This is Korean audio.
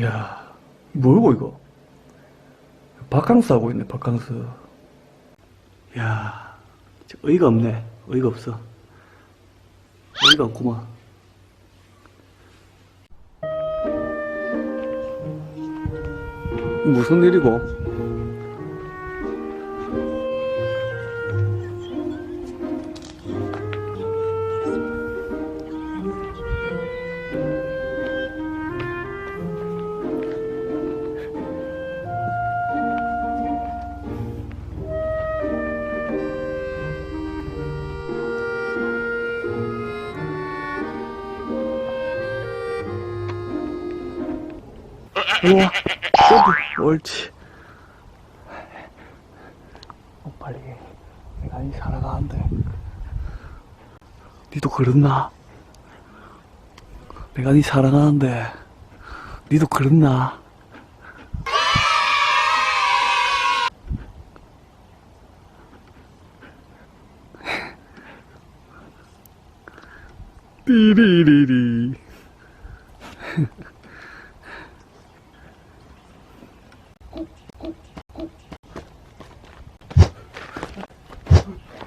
야, 뭐고 이거? 바캉스 하고 있네, 바캉스. 야, 의의가 없네. 의의가 없어. 의의가 없구만. 무슨 일이고? 우와, 점프, 옳지. 어, 빨리. 내가 이 살아가는데. 니도 그렇나? 내가 니 살아가는데. 니도 그렇나? 띠리리리. Bye.